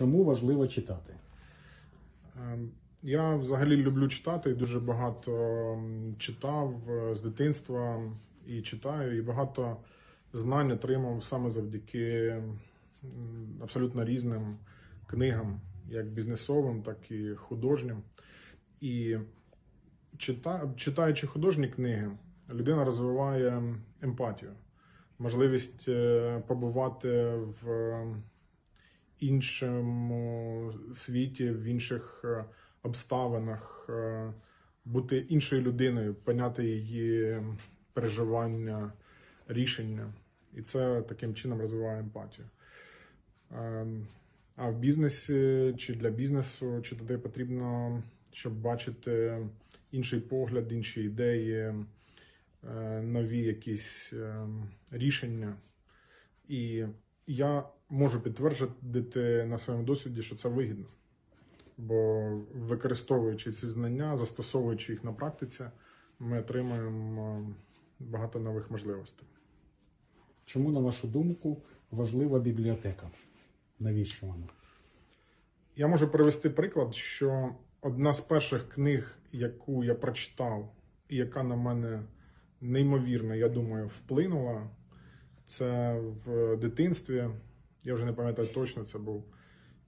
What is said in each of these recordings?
Чому важливо читати? Ем, Я взагалі люблю читати і дуже багато читав е, з дитинства і читаю, і багато знань отримав саме завдяки абсолютно різним книгам, як бізнесовим, так і художнім. І читаючи художні книги, людина розвиває емпатію, можливість е, побувати в іншому світі, в інших е, обставинах, е, бути іншою людиною, поняти її переживання, рішення. І це таким чином розвиває емпатію. Ем, А в бізнесі чи для бізнесу, чи туди потрібно, щоб бачити інший погляд, інші ідеї, е, нові якісь е, рішення. І я можу підтвердити на своєму досвіді, що це вигідно. Бо використовуючи ці знання, застосовуючи їх на практиці, ми отримаємо багато нових можливостей. Чому, на вашу думку, важлива бібліотека? Навіщо вона? Я можу привести приклад, що одна з перших книг, яку я прочитав, і яка на мене неймовірно, я думаю, вплинула, це в дитинстві. Я вже не пам'ятаю точно, це був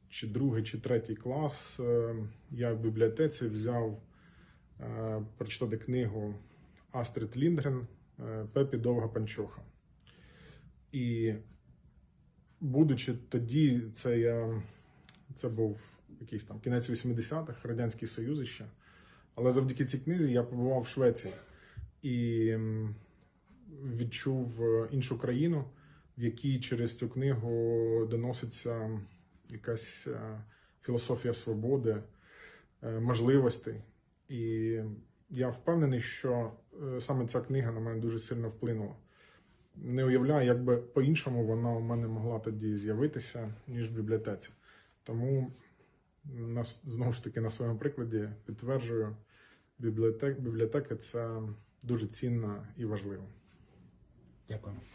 чи другий, чи третій клас. Е, Я в бібліотеці взяв е, прочитати книгу Астрид Ліндгрен е, Пепі Довга панчоха. І будучи тоді, це я це був якийсь там кінець 80-х, Радянський Союз ще. Але завдяки цій книзі я побував в Швеції і відчув е, іншу країну, в якій через цю книгу доноситься якась е, філософія свободи, е, можливостей. І я впевнений, що саме ця книга на мене дуже сильно вплинула. Не уявляю, як би по-іншому вона у мене могла тоді з'явитися, ніж в бібліотеці. Тому знову ж таки на своєму прикладі підтверджую, бібліотека це дуже цінна і важлива. Ďakujem.